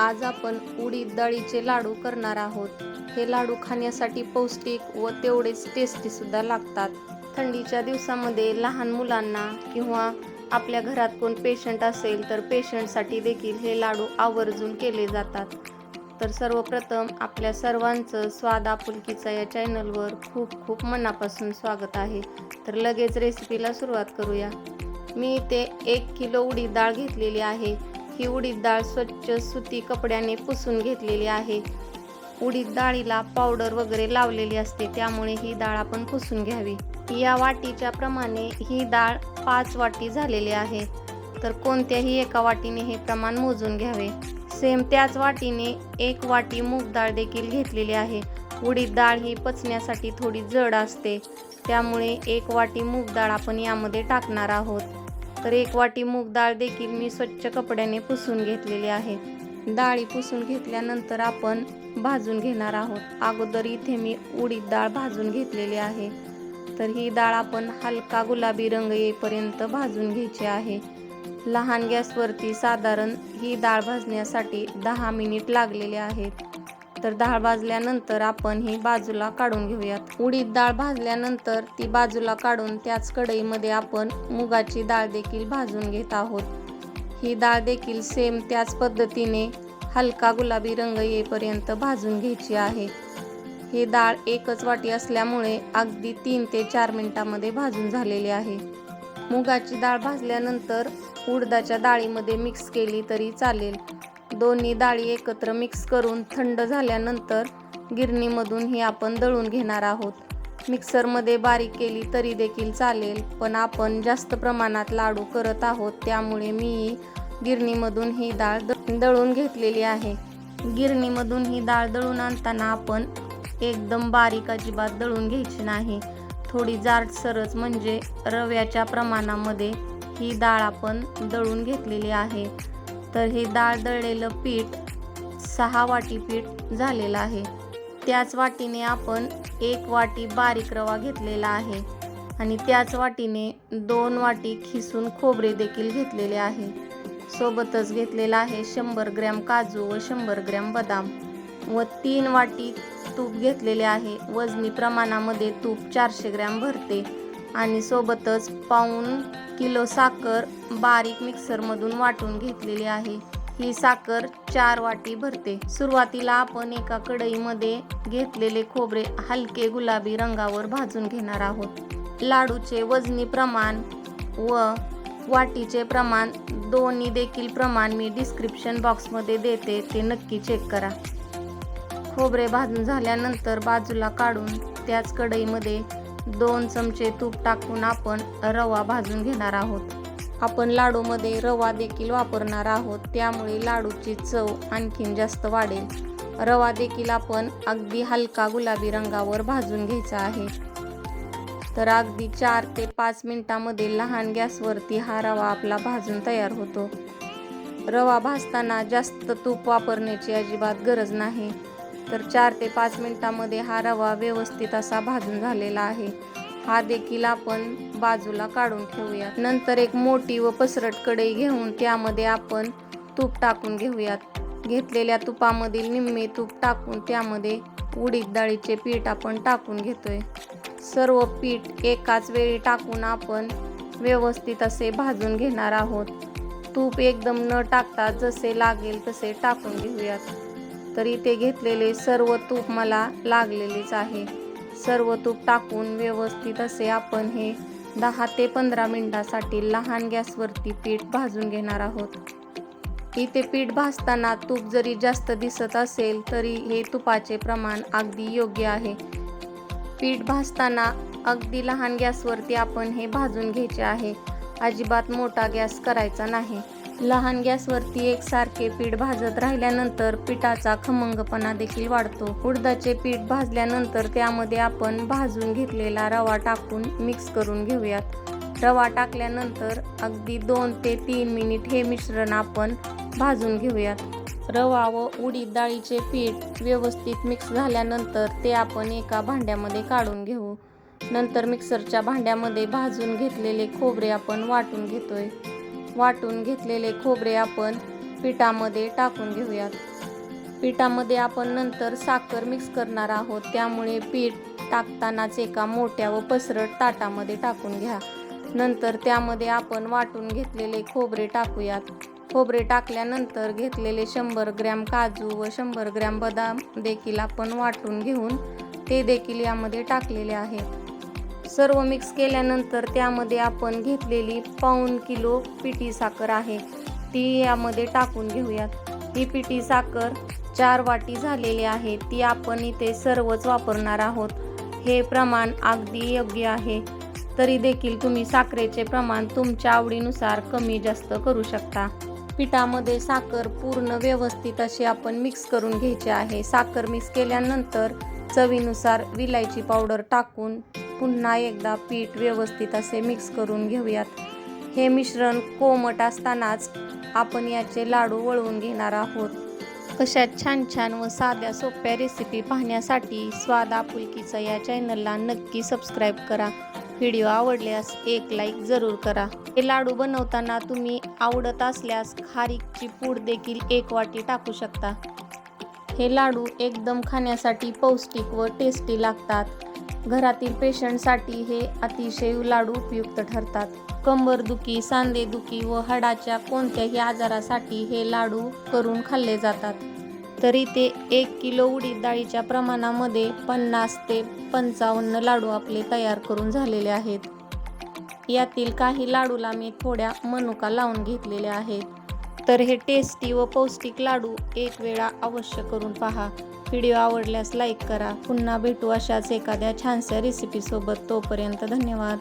आज आपण उडीद डाळीचे लाडू करणार आहोत. हे लाडू खाण्यासाठी पौष्टिक व तेवढेच टेस्टी सुद्धा लागतात. थंडीच्या दिवसामध्ये लहान मुलांना किंवा आपल्या घरात कोण पेशंट असेल तर पेशंटसाठी देखील हे लाडू आवर्जून केले जातात. तर सर्वप्रथम आपल्या सर्वांचं स्वाद आपुलकीचा या चॅनलवर खूप खूप मनापासून स्वागत आहे. तर लगेच रेसिपीला सुरुवात करूया. मी इथे एक किलो उडीद डाळ घेतलेली आहे. ही उडीद डाळ स्वच्छ सुती कपड्याने पुसून घेतलेली आहे. उडीद डाळीला पावडर वगैरे लावलेली असते त्यामुळे ही डाळ आपण पुसून घ्यावी. या वाटीच्या प्रमाणे ही डाळ पाच वाटी झालेली आहे. तर कोणत्याही एका वाटीने हे प्रमाण मोजून घ्यावे. सेम त्याच वाटीने एक वाटी मूग डाळ देखील घेतलेली आहे. उडीद डाळ ही पचण्यासाठी थोडी जड असते. त्यामुळे एक वाटी मूग डाळ आपण यामध्ये टाकणार आहोत. तर एक वाटी मूग डाळ देखील मी स्वच्छ कपड्याने पुसून घेतलेली आहे. डाळी पुसून घेतल्यानंतर आपण भाजून घेणार आहोत. अगोदर इथे मी उडीद डाळ भाजून घेतलेली आहे. तर ही डाळ आपण हलका गुलाबी रंग येईपर्यंत भाजून घ्यायची आहे. लहान गॅसवरती साधारण ही डाळ भाजण्यासाठी दहा मिनिट लागलेले आहेत. तर डाळ भाजल्यानंतर आपण ही बाजूला काढून घेऊयात. उडीद डाळ भाजल्यानंतर ती बाजूला काढून त्याच कढईमध्ये आपण मुगाची डाळ देखील भाजून घेत आहोत. ही डाळ देखील सेम त्याच पद्धतीने हलका गुलाबी रंग येईपर्यंत भाजून घ्यायची आहे. ही डाळ एकच वाटी असल्यामुळे अगदी तीन ते चार मिनिटामध्ये भाजून झालेली आहे. मुगाची डाळ भाजल्यानंतर उडदाच्या डाळीमध्ये मिक्स केली तरी चालेल. दोन्ही डाळी एकत्र मिक्स करून थंड झाल्यानंतर गिरणीमधून ही आपण दळून घेणार आहोत. मिक्सरमध्ये बारीक केली तरी देखील चालेल पण आपण जास्त प्रमाणात लाडू करत आहोत त्यामुळे मी गिरणीमधून ही डाळ दळून घेतलेली आहे. गिरणीमधून ही डाळ दळून आणताना आपण एकदम बारीक अजिबात दळून घ्यायची नाही. थोडी जाडसरच म्हणजे रव्याच्या प्रमाणामध्ये ही डाळ आपण दळून घेतलेली आहे. तर हे डाळ दळलेलं पीठ सहा वाटी पीठ झालेलं आहे. त्याच वाटीने आपण एक वाटी बारीक रवा घेतलेला आहे आणि त्याच वाटीने दोन वाटी खिसून खोबरे देखील घेतलेले आहे. सोबतच घेतलेला आहे शंभर ग्रॅम काजू व शंभर ग्रॅम बदाम व तीन वाटी तूप घेतलेले आहे. वजनी प्रमाणामध्ये तूप चारशे ग्रॅम भरते. आणि सोबतच पाऊण किलो साखर बारीक मिक्सरमधून वाटून घेतलेली आहे. ही साखर चार वाटी भरते. सुरुवातीला आपण एका कढईमध्ये घेतलेले खोबरे हलके गुलाबी रंगावर भाजून घेणार आहोत. लाडूचे वजनी प्रमाण व वाटीचे प्रमाण दोन्ही देखील प्रमाण मी डिस्क्रिप्शन बॉक्समध्ये देते ते नक्की चेक करा. खोबरे भाजून झाल्यानंतर बाजूला काढून त्याच कढईमध्ये दोन चमचे तूप टाकून आपण रवा भाजून घेणार आहोत. आपण लाडूमध्ये रवा देखील वापरणार आहोत त्यामुळे लाडूची चव आणखीन जास्त वाढेल. रवा देखील आपण अगदी हलका गुलाबी रंगावर भाजून घ्यायचा आहे. तर अगदी चार ते पाच मिनटामध्ये लहान गॅसवरती हा रवा आपला भाजून तयार होतो. रवा भाजताना जास्त तूप वापरण्याची अजिबात गरज नाही. तर चार ते पाच मिनिटामध्ये हा रवा व्यवस्थित असा भाजून झालेला आहे. हा देखील आपण बाजूला काढून ठेवूया नंतर एक मोठी व पसरट कढई घेऊन त्यामध्ये आपण तूप टाकून घेऊयात. घेतलेल्या तुपामधील निम्मे तूप टाकून त्यामध्ये उडीद डाळीचे पीठ आपण टाकून घेतोय. सर्व पीठ एकाच वेळी टाकून आपण व्यवस्थित असे भाजून घेणार आहोत. तूप एकदम न टाकता जसे लागेल तसे टाकून घेऊयात. तर इथे घेतलेले सर्व तूप मला लागलेलेच आहे. सर्व तूप टाकून व्यवस्थित असे आपण हे दहा ते पंधरा मिनिटासाठी लहान गॅसवरती पीठ भाजून घेणार आहोत. इथे पीठ भाजताना तूप जरी जास्त दिसत असेल तरी हे तुपाचे प्रमाण अगदी योग्य आहे. पीठ भाजताना अगदी लहान गॅसवरती आपण हे भाजून घ्यायचे आहे. अजिबात मोठा गॅस करायचा नाही. लहान गॅसवरती एकसारखे पीठ भाजत राहिल्यानंतर पिठाचा खमंगपणा देखील वाढतो. उडदाचे पीठ भाजल्यानंतर त्यामध्ये आपण भाजून घेतलेला रवा टाकून मिक्स करून घेऊयात. रवा टाकल्यानंतर अगदी दोन ते तीन मिनिट हे मिश्रण आपण भाजून घेऊयात. रवा व उडीद डाळीचे पीठ व्यवस्थित मिक्स झाल्यानंतर ते आपण एका भांड्यामध्ये काढून घेऊ. नंतर मिक्सरच्या भांड्यामध्ये भाजून घेतलेले खोबरे आपण वाटून घेतोय. वाटून घेतलेले खोबरे आपण पिठामध्ये टाकून घेऊयात. पिठामध्ये आपण नंतर साखर मिक्स करणार आहोत. त्यामुळे पीठ टाकतानाच एका मोठ्या व पसरट ताटामध्ये टाकून घ्या. नंतर त्यामध्ये आपण वाटून घेतलेले खोबरे टाकूयात. खोबरे टाकल्यानंतर घेतलेले शंभर ग्रॅम काजू व शंभर ग्रॅम बदाम देखील आपण वाटून घेऊन ते देखील यामध्ये टाकलेले आहेत सर्व मिक्स केल्यानंतर त्यामध्ये आपण घेतलेली पाऊण किलो पिठी साखर आहे. ती यामध्ये टाकून घेऊयात. ही पिठी साखर चार वाटी झालेली आहे. ती आपण इथे सर्वच वापरणार आहोत. हे प्रमाण अगदी योग्य आहे. तरी देखील तुम्ही साखरेचे प्रमाण तुमच्या आवडीनुसार कमी जास्त करू शकता. पिठामध्ये साखर पूर्ण व्यवस्थित अशी आपण मिक्स करून घ्यायची आहे. साखर मिक्स केल्यानंतर चवीनुसार विलायची पावडर टाकून पुन्हा एकदा पीठ व्यवस्थित असे मिक्स करून घेऊयात. हे मिश्रण कोमट असतानाच आपण याचे लाडू वळवून घेणार आहोत. अशा छान छान व साध्या सोप्या रेसिपी पाहण्यासाठी स्वाद आपुलकीचा या चॅनलला नक्की सबस्क्राईब करा. व्हिडिओ आवडल्यास एक लाईक जरूर करा. हे लाडू बनवताना तुम्ही आवडत असल्यास खारीकची पूड देखील एक वाटी टाकू शकता. हे लाडू एकदम खाण्यासाठी पौष्टिक व टेस्टी लागतात. घरातील पेशंटसाठी हे अतिशय लाडू उपयुक्त ठरतात. कंबरदुखी सांधेदुखी व हाडाच्या कोणत्याही आजारासाठी हे लाडू करून खाल्ले जातात. तरी ते एक किलो उडीद डाळीच्या प्रमाणामध्ये पन्नास ते पंचावन्न लाडू आपले तयार करून झालेले आहेत. यातील काही लाडूला मी थोड्या मनुका लावून घेतलेल्या आहेत. तर हे टेस्टी व पौष्टिक लाडू एक वेळा अवश्य करून पहा. व्हिडिओ आवडल्यास लाईक करा. पुन्हा भेटू अशाच एखाद्या छानशा रेसिपीसोबत तोपर्यंत धन्यवाद.